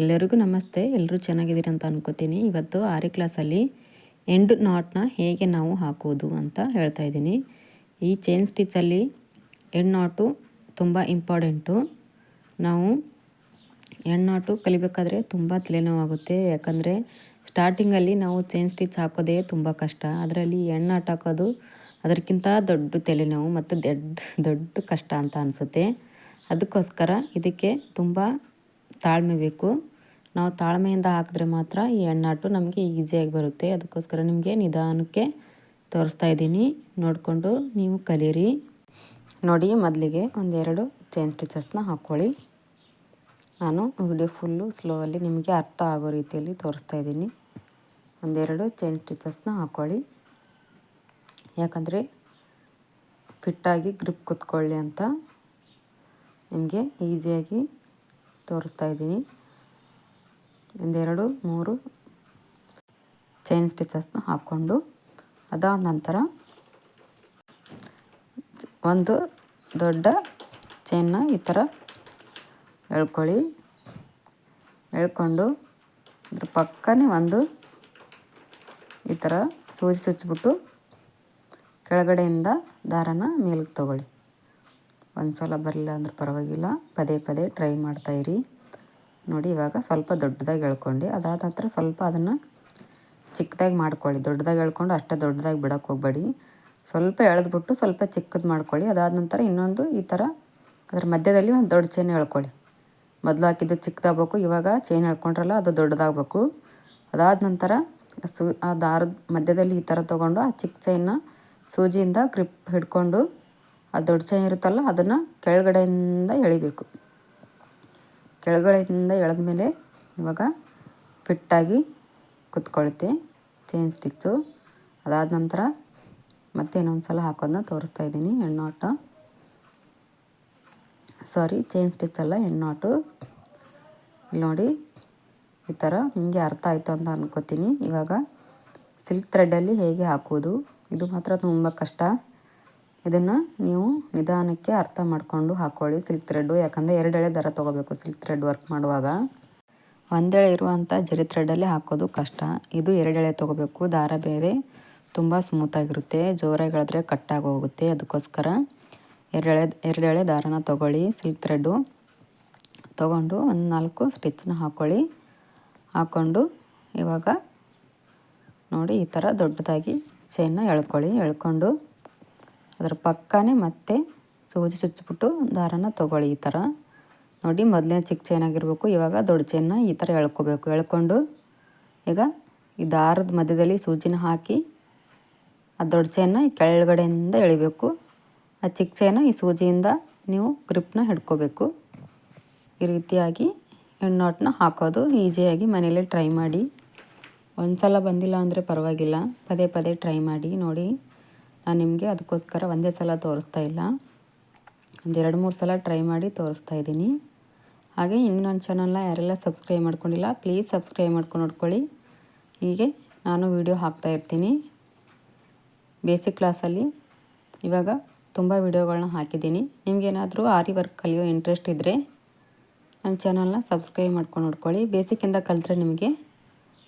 ಎಲ್ಲರಿಗೂ ನಮಸ್ತೆ. ಎಲ್ಲರೂ ಚೆನ್ನಾಗಿದ್ದೀರಿ ಅಂತ ಅನ್ಕೋತೀನಿ. ಇವತ್ತು ಆರೇ ಕ್ಲಾಸಲ್ಲಿ ಎಂಡ್ ನಾಟ್ನ ಹೇಗೆ ನಾವು ಹಾಕೋದು ಅಂತ ಹೇಳ್ತಾ ಇದ್ದೀನಿ. ಈ ಚೈನ್ ಸ್ಟಿಚ್ಚಲ್ಲಿ ಎಂಡ್ ನಾಟು ತುಂಬ ಇಂಪಾರ್ಟೆಂಟು ನಾವು ಎಂಡ್ ನಾಟು ಕಲಿಬೇಕಾದ್ರೆ ತುಂಬ ತಲೆನೋವಾಗುತ್ತೆ. ಯಾಕಂದರೆ ಸ್ಟಾರ್ಟಿಂಗಲ್ಲಿ ನಾವು ಚೈನ್ ಸ್ಟಿಚ್ ಹಾಕೋದೇ ತುಂಬ ಕಷ್ಟ. ಅದರಲ್ಲಿ ಎಣ್ಣೆ ನಾಟ್ ಹಾಕೋದು ಅದಕ್ಕಿಂತ ದೊಡ್ಡ ತಲೆನೋವು ಮತ್ತು ದೊಡ್ಡ ದೊಡ್ಡ ಕಷ್ಟ ಅಂತ ಅನಿಸುತ್ತೆ. ಅದಕ್ಕೋಸ್ಕರ ಇದಕ್ಕೆ ತುಂಬ ತಾಳ್ಮೆ ಬೇಕು ನಾವು ತಾಳ್ಮೆಯಿಂದ ಹಾಕಿದ್ರೆ ಮಾತ್ರ ಈ ಎಣ್ಣಾಟು ನಮಗೆ ಈಸಿಯಾಗಿ ಬರುತ್ತೆ. ಅದಕ್ಕೋಸ್ಕರ ನಿಮಗೆ ನಿಧಾನಕ್ಕೆ ತೋರಿಸ್ತಾ ಇದ್ದೀನಿ. ನೋಡಿಕೊಂಡು ನೀವು ಕಲೀರಿ ನೋಡಿ, ಮೊದಲಿಗೆ ಒಂದೆರಡು ಚೈನ್ ಸ್ಟಿಚಸ್ನ ಹಾಕ್ಕೊಳ್ಳಿ. ನಾನು ವಿಡಿಯೋ ಫುಲ್ಲು ಸ್ಲೋಲಿ ನಿಮಗೆ ಅರ್ಥ ಆಗೋ ರೀತಿಯಲ್ಲಿ ತೋರಿಸ್ತಾ ಇದ್ದೀನಿ. ಒಂದೆರಡು ಚೈನ್ ಸ್ಟಿಚಸ್ನ ಹಾಕ್ಕೊಳ್ಳಿ. ಯಾಕಂದರೆ ಫಿಟ್ಟಾಗಿ ಗ್ರಿಪ್ ಕುತ್ಕೊಳ್ಳಿ ಅಂತ ನಿಮಗೆ ಈಸಿಯಾಗಿ ತೋರಿಸ್ತಾ ಇದ್ದೀನಿ. ಒಂದೆರಡು, ಮೂರು ಚೈನ್ ಸ್ಟಿಚಸ್ನ ಹಾಕ್ಕೊಂಡು ಅದಾದ ನಂತರ ಒಂದು ದೊಡ್ಡ ಚೈನ್ನ ಈ ಥರ ಎಳ್ಕೊಳ್ಳಿ. ಎಳ್ಕೊಂಡು ಅದ್ರ ಪಕ್ಕನೇ ಒಂದು ಈ ಥರ ಸೂಜಿ ಚುಚ್ಚಿಬಿಟ್ಟು ಕೆಳಗಡೆಯಿಂದ ದಾರನ ಮೇಲಕ್ಕೆ ತೊಗೊಳ್ಳಿ. ಒಂದು ಸಲ ಬರಲಿಲ್ಲ ಅಂದ್ರೆ ಪರವಾಗಿಲ್ಲ. ಪದೇ ಪದೇ ಟ್ರೈ ಮಾಡ್ತಾಯಿರಿ ನೋಡಿ, ಇವಾಗ ಸ್ವಲ್ಪ ದೊಡ್ಡದಾಗಿ ಎಳ್ಕೊಂಡು ಅದಾದ ನಂತರ ಸ್ವಲ್ಪ ಅದನ್ನು ಚಿಕ್ಕದಾಗಿ ಮಾಡ್ಕೊಳ್ಳಿ. ದೊಡ್ಡದಾಗಿ ಎಳ್ಕೊಂಡು ಅಷ್ಟೇ ದೊಡ್ಡದಾಗಿ ಬಿಡೋಕ್ಕೆ ಹೋಗಬೇಡಿ. ಸ್ವಲ್ಪ ಎಳೆದ್ಬಿಟ್ಟು ಸ್ವಲ್ಪ ಚಿಕ್ಕದು ಮಾಡ್ಕೊಳ್ಳಿ. ಅದಾದ ನಂತರ ಇನ್ನೊಂದು ಈ ಥರ ಅದರ ಮಧ್ಯದಲ್ಲಿ ಒಂದು ದೊಡ್ಡ ಚೈನ್ ಎಳ್ಕೊಳ್ಳಿ. ಮೊದಲು ಹಾಕಿದ್ದು ಚಿಕ್ಕದಾಗಬೇಕು, ಇವಾಗ ಚೈನ್ ಎಳ್ಕೊಂಡ್ರಲ್ಲ ಅದು ದೊಡ್ಡದಾಗಬೇಕು. ಅದಾದ ನಂತರ ಸೂ ಆ ದಾರದ ಮಧ್ಯದಲ್ಲಿ ಈ ಥರ ತೊಗೊಂಡು ಆ ಚಿಕ್ಕ ಚೈನ್ನ ಸೂಜಿಯಿಂದ ಕ್ರಿಪ್ ಹಿಡ್ಕೊಂಡು ಆ ದೊಡ್ಡ ಚೈನ್ ಇರುತ್ತಲ್ಲ, ಅದನ್ನು ಕೆಳಗಡೆಯಿಂದ ಎಳಿಬೇಕು. ಕೆಳಗಡೆಯಿಂದ ಎಳೆದ ಮೇಲೆ ಇವಾಗ ಫಿಟ್ಟಾಗಿ ಕುತ್ಕೊಳುತ್ತೆ ಚೈನ್ ಸ್ಟಿಚ್ಚು. ಅದಾದ ನಂತರ ಮತ್ತೆ ಇನ್ನೊಂದು ಸಲ ಹಾಕೋದನ್ನ ತೋರಿಸ್ತಾ ಇದ್ದೀನಿ ಹೆಣ್ಣಾಟು ಸಾರಿ, ಚೈನ್ ಸ್ಟಿಚ್ ಅಲ್ಲ ಹೆಣ್ಣಾಟು ಇಲ್ಲಿ ನೋಡಿ, ಈ ಥರ ನಿಮಗೆ ಅರ್ಥ ಆಯಿತು ಅಂತ ಅನ್ಕೋತೀನಿ. ಇವಾಗ ಸಿಲ್ಕ್ ಥ್ರೆಡ್ಡಲ್ಲಿ ಹೇಗೆ ಹಾಕೋದು ಇದು ಮಾತ್ರ ತುಂಬ ಕಷ್ಟ. ಇದನ್ನು ನೀವು ನಿಧಾನಕ್ಕೆ ಅರ್ಥ ಮಾಡಿಕೊಂಡು ಹಾಕ್ಕೊಳ್ಳಿ ಸಿಲ್ಕ್ ಥ್ರೆಡ್ಡು ಯಾಕಂದರೆ ಎರಡೆಳೆ ದರ ತೊಗೋಬೇಕು ಸಿಲ್ಕ್ ಥ್ರೆಡ್ ವರ್ಕ್ ಮಾಡುವಾಗ. ಒಂದೆಳೆ ಇರುವಂಥ ಜರಿ ಥ್ರೆಡಲ್ಲೇ ಹಾಕೋದು ಕಷ್ಟ. ಇದು ಎರಡೆಳೆ ತೊಗೋಬೇಕು. ದಾರ ಬೇರೆ ತುಂಬ ಸ್ಮೂತಾಗಿರುತ್ತೆ ಜೋರಾಗಿಳಿದ್ರೆ ಕಟ್ಟಾಗಿ ಹೋಗುತ್ತೆ ಅದಕ್ಕೋಸ್ಕರ ಎರಡೆಳೆ ಎರಡೆಳೆ ದಾರನ ತೊಗೊಳ್ಳಿ. ಸಿಲ್ಕ್ ಥ್ರೆಡ್ಡು ತೊಗೊಂಡು ಒಂದು ನಾಲ್ಕು ಸ್ಟಿಚ್ನ ಹಾಕ್ಕೊಳ್ಳಿ ಹಾಕ್ಕೊಂಡು ಇವಾಗ ನೋಡಿ ಈ ಥರ ದೊಡ್ಡದಾಗಿ ಚೈನ್ನ ಎಳ್ಕೊಳ್ಳಿ. ಎಳ್ಕೊಂಡು ಅದರ ಪಕ್ಕನೇ ಮತ್ತೆ ಸೂಜಿ ಚುಚ್ಚಿಬಿಟ್ಟು ದಾರನ ತೊಗೊಳ್ಳಿ ಈ ಥರ. ನೋಡಿ ಮೊದಲನೇ ಚಿಕ್ಕ ಚೈನ್ ಆಗಿರಬೇಕು, ಇವಾಗ ದೊಡ್ಡ ಚೈನ್ನ ಈ ಥರ ಎಳ್ಕೋಬೇಕು. ಎಳ್ಕೊಂಡು ಈಗ ಈ ದಾರದ ಮಧ್ಯದಲ್ಲಿ ಸೂಜಿನ ಹಾಕಿ ಆ ದೊಡ್ಡ ಚೈನ್ನ ಕೆಳಗಡೆಯಿಂದ ಎಳಿಬೇಕು. ಆ ಚಿಕ್ಕ ಚೈನ ಈ ಸೂಜಿಯಿಂದ ನೀವು ಗ್ರಿಪ್ನ ಹಿಡ್ಕೋಬೇಕು. ಈ ರೀತಿಯಾಗಿ ಹೆಣ್ಣಾಟನ್ನ ಹಾಕೋದು ಈಸಿಯಾಗಿ ಮನೇಲಿ ಟ್ರೈ ಮಾಡಿ. ಒಂದು ಸಲ ಬಂದಿಲ್ಲ ಅಂದರೆ ಪರವಾಗಿಲ್ಲ. ಪದೇ ಪದೇ ಟ್ರೈ ಮಾಡಿ ನೋಡಿ. ನಾನು ನಿಮಗೆ ಅದಕ್ಕೋಸ್ಕರ ಒಂದೇ ಸಲ ತೋರಿಸ್ತಾ ಇಲ್ಲ. ಒಂದು ಎರಡು, ಮೂರು ಸಲ ಟ್ರೈ ಮಾಡಿ ತೋರಿಸ್ತಾ ಇದ್ದೀನಿ. ಹಾಗೆ ಇನ್ನು ನನ್ನ ಚಾನಲ್ನ ಯಾರೆಲ್ಲ ಸಬ್ಸ್ಕ್ರೈಬ್ ಮಾಡ್ಕೊಂಡಿಲ್ಲ ಪ್ಲೀಸ್ ಸಬ್ಸ್ಕ್ರೈಬ್ ಮಾಡ್ಕೊಂಡು ನೋಡ್ಕೊಳ್ಳಿ. ಹೀಗೆ ನಾನು ವೀಡಿಯೋ ಹಾಕ್ತಾ ಇರ್ತೀನಿ. ಬೇಸಿಕ್ ಕ್ಲಾಸಲ್ಲಿ ಇವಾಗ ತುಂಬ ವೀಡಿಯೋಗಳನ್ನ ಹಾಕಿದ್ದೀನಿ. ನಿಮಗೇನಾದರೂ ಆರಿ ವರ್ಕ್ ಕಲಿಯೋ ಇಂಟ್ರೆಸ್ಟ್ ಇದ್ದರೆ ನನ್ನ ಚಾನಲ್ನ ಸಬ್ಸ್ಕ್ರೈಬ್ ಮಾಡ್ಕೊಂಡು ನೋಡ್ಕೊಳ್ಳಿ. ಬೇಸಿಕ್ಕಿಂದ ಕಲಿತ್ರೆ ನಿಮಗೆ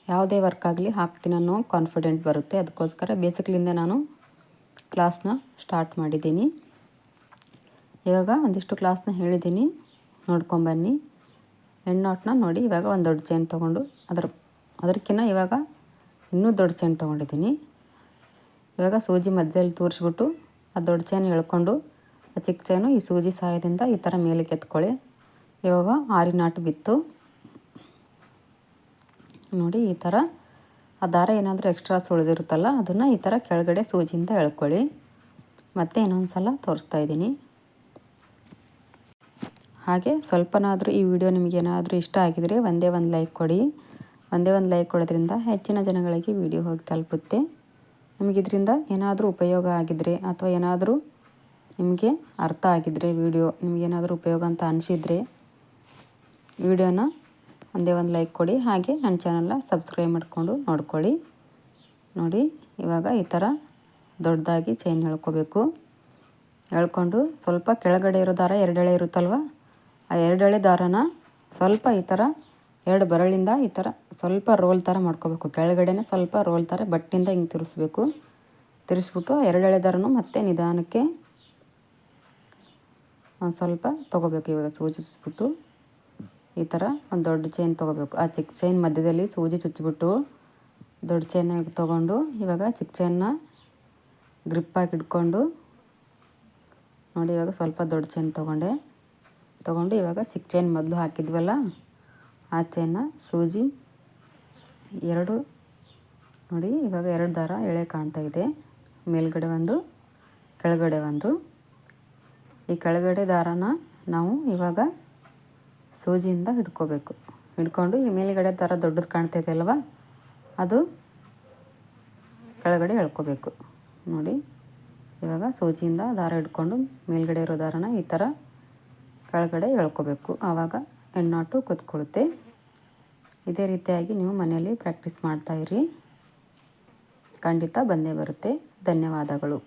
ಯಾವುದೇ ವರ್ಕ್ ಆಗಲಿ ಹಾಕ್ತೀನಿ ಕಾನ್ಫಿಡೆಂಟ್ ಬರುತ್ತೆ. ಅದಕ್ಕೋಸ್ಕರ ಬೇಸಿಕ್ಲಿಂದ ನಾನು ಕ್ಲಾಸ್ನ ಸ್ಟಾರ್ಟ್ ಮಾಡಿದ್ದೀನಿ. ಇವಾಗ ಒಂದಿಷ್ಟು ಕ್ಲಾಸ್ನ ಹೇಳಿದ್ದೀನಿ. ನೋಡ್ಕೊಂಬನ್ನಿ ಹೆಣ್ಣಾಟ್ನ ನೋಡಿ ಇವಾಗ ಒಂದು ದೊಡ್ಡ ಚೈನ್ ತೊಗೊಂಡು ಅದ್ರ ಅದಕ್ಕಿಂತ ಇವಾಗ ಇನ್ನೂ ದೊಡ್ಡ ಚೈನ್ ತೊಗೊಂಡಿದ್ದೀನಿ. ಇವಾಗ ಸೂಜಿ ಮಧ್ಯದಲ್ಲಿ ತೋರಿಸ್ಬಿಟ್ಟು ಆ ದೊಡ್ಡ ಚೈನ್ ಎಳ್ಕೊಂಡು ಆ ಚಿಕ್ಕ ಚೈನು ಈ ಸೂಜಿ ಸಹಾಯದಿಂದ ಈ ಥರ ಮೇಲಕ್ಕೆ ಎತ್ಕೊಳ್ಳಿ. ಇವಾಗ ಆರಿ ನಾಟು ಬಿತ್ತು. ನೋಡಿ ಈ ಥರ ಆ ದಾರ ಏನಾದರೂ ಎಕ್ಸ್ಟ್ರಾ ಸುಳಿದಿರುತ್ತಲ್ಲ, ಅದನ್ನು ಈ ಥರ ಕೆಳಗಡೆ ಸೂಜಿಯಿಂದ ಎಳ್ಕೊಳ್ಳಿ. ಮತ್ತು ಇನ್ನೊಂದು ಸಲ ತೋರಿಸ್ತಾ ಇದ್ದೀನಿ. ಹಾಗೆ ಸ್ವಲ್ಪನಾದರೂ ಈ ವಿಡಿಯೋ ನಿಮಗೇನಾದರೂ ಇಷ್ಟ ಆಗಿದರೆ ಒಂದೇ ಒಂದು ಲೈಕ್ ಕೊಡಿ. ಒಂದೇ ಒಂದು ಲೈಕ್ ಕೊಡೋದ್ರಿಂದ ಹೆಚ್ಚಿನ ಜನಗಳಿಗೆ ವಿಡಿಯೋ ಹೋಗಿ ತಲುಪುತ್ತೆ. ನಿಮಗಿದ್ರಿಂದ ಏನಾದರೂ ಉಪಯೋಗ ಆಗಿದರೆ ಅಥವಾ ಏನಾದರೂ ನಿಮಗೆ ಅರ್ಥ ಆಗಿದರೆ ವಿಡಿಯೋ ನಿಮಗೇನಾದರೂ ಉಪಯೋಗ ಅಂತ ಅನಿಸಿದರೆ ವಿಡಿಯೋನ ಒಂದೇ ಒಂದು ಲೈಕ್ ಕೊಡಿ. ಹಾಗೆ ನನ್ನ ಚಾನಲ್ನ ಸಬ್ಸ್ಕ್ರೈಬ್ ಮಾಡಿಕೊಂಡು ನೋಡ್ಕೊಳ್ಳಿ. ನೋಡಿ, ಇವಾಗ ಈ ಥರ ದೊಡ್ಡದಾಗಿ ಚೈನ್ ಹೇಳ್ಕೋಬೇಕು. ಎಳ್ಕೊಂಡು ಸ್ವಲ್ಪ ಕೆಳಗಡೆ ಇರೋ ದಾರ ಎರಡೆಳೆ ಇರುತ್ತಲ್ವ? ಆ ಎರಡೆಳೆ ದಾರನ ಸ್ವಲ್ಪ ಈ ಥರ ಎರಡು ಬರಳಿಂದ ಈ ಥರ ಸ್ವಲ್ಪ ರೋಲ್ ಥರ ಮಾಡ್ಕೋಬೇಕು. ಕೆಳಗಡೆನೇ ಸ್ವಲ್ಪ ರೋಲ್ ಥರ ಬಟ್ಟಿಂದ ಹಿಂಗೆ ತಿರುಗಿಸ್ಬೇಕು ತಿರುಗಿಸ್ಬಿಟ್ಟು ಎರಡೆಳೆ ದಾರನೂ ಮತ್ತೆ ನಿಧಾನಕ್ಕೆ ಸ್ವಲ್ಪ ತೊಗೋಬೇಕು ಇವಾಗ ಸೂಜಿ ಚುಚ್ಚಿಬಿಟ್ಟು ಈ ಥರ ಒಂದು ದೊಡ್ಡ ಚೈನ್ ತೊಗೋಬೇಕು. ಆ ಚಿಕ್ಕ ಚೈನ್ ಮಧ್ಯದಲ್ಲಿ ಸೂಜಿ ಚುಚ್ಚಿಬಿಟ್ಟು ದೊಡ್ಡ ಚೈನ್ ತೊಗೊಂಡು ಇವಾಗ ಚಿಕ್ಕ ಚೈನ್ನ ಗ್ರಿಪ್ಪಾಗಿ ಇಟ್ಕೊಂಡು ನೋಡಿ ಇವಾಗ ಸ್ವಲ್ಪ ದೊಡ್ಡ ಚೈನ್ ತೊಗೊಂಡೆ. ತೊಗೊಂಡು ಇವಾಗ ಚಿಕ್ಕ ಚೈನ್ ಮೊದಲು ಹಾಕಿದ್ವಲ್ಲ, ಆ ಚೈನ್ನ ಸೂಜಿ ಎರಡು ನೋಡಿ ಇವಾಗ ಎರಡು ದಾರ ಎಳೆ ಕಾಣ್ತಾ ಇದೆ. ಮೇಲ್ಗಡೆ ಒಂದು, ಕೆಳಗಡೆ ಒಂದು. ಈ ಕೆಳಗಡೆ ದಾರನ ನಾವು ಇವಾಗ ಸೂಜಿಯಿಂದ ಹಿಡ್ಕೋಬೇಕು. ಹಿಡ್ಕೊಂಡು ಈ ಮೇಲುಗಡೆ ಥರ ದೊಡ್ಡದು ಕಾಣ್ತೈತೆ ಅಲ್ವಾ? ಅದು ಕೆಳಗಡೆ ಎಳ್ಕೋಬೇಕು. ನೋಡಿ, ಇವಾಗ ಸೂಜಿಯಿಂದ ದಾರ ಹಿಡ್ಕೊಂಡು ಮೇಲ್ಗಡೆ ಇರೋ ದಾರನ ಈ ಥರ ಕೆಳಗಡೆ ಎಳ್ಕೋಬೇಕು. ಆವಾಗ ಹೆಣ್ಣಾಟು ಕೂತ್ಕೊಳ್ಳುತ್ತೆ. ಇದೇ ರೀತಿಯಾಗಿ ನೀವು ಮನೆಯಲ್ಲಿ ಪ್ರಾಕ್ಟೀಸ್ ಮಾಡ್ತಾಯಿರಿ ಖಂಡಿತ ಬಂದೇ ಬರುತ್ತೆ. ಧನ್ಯವಾದಗಳು.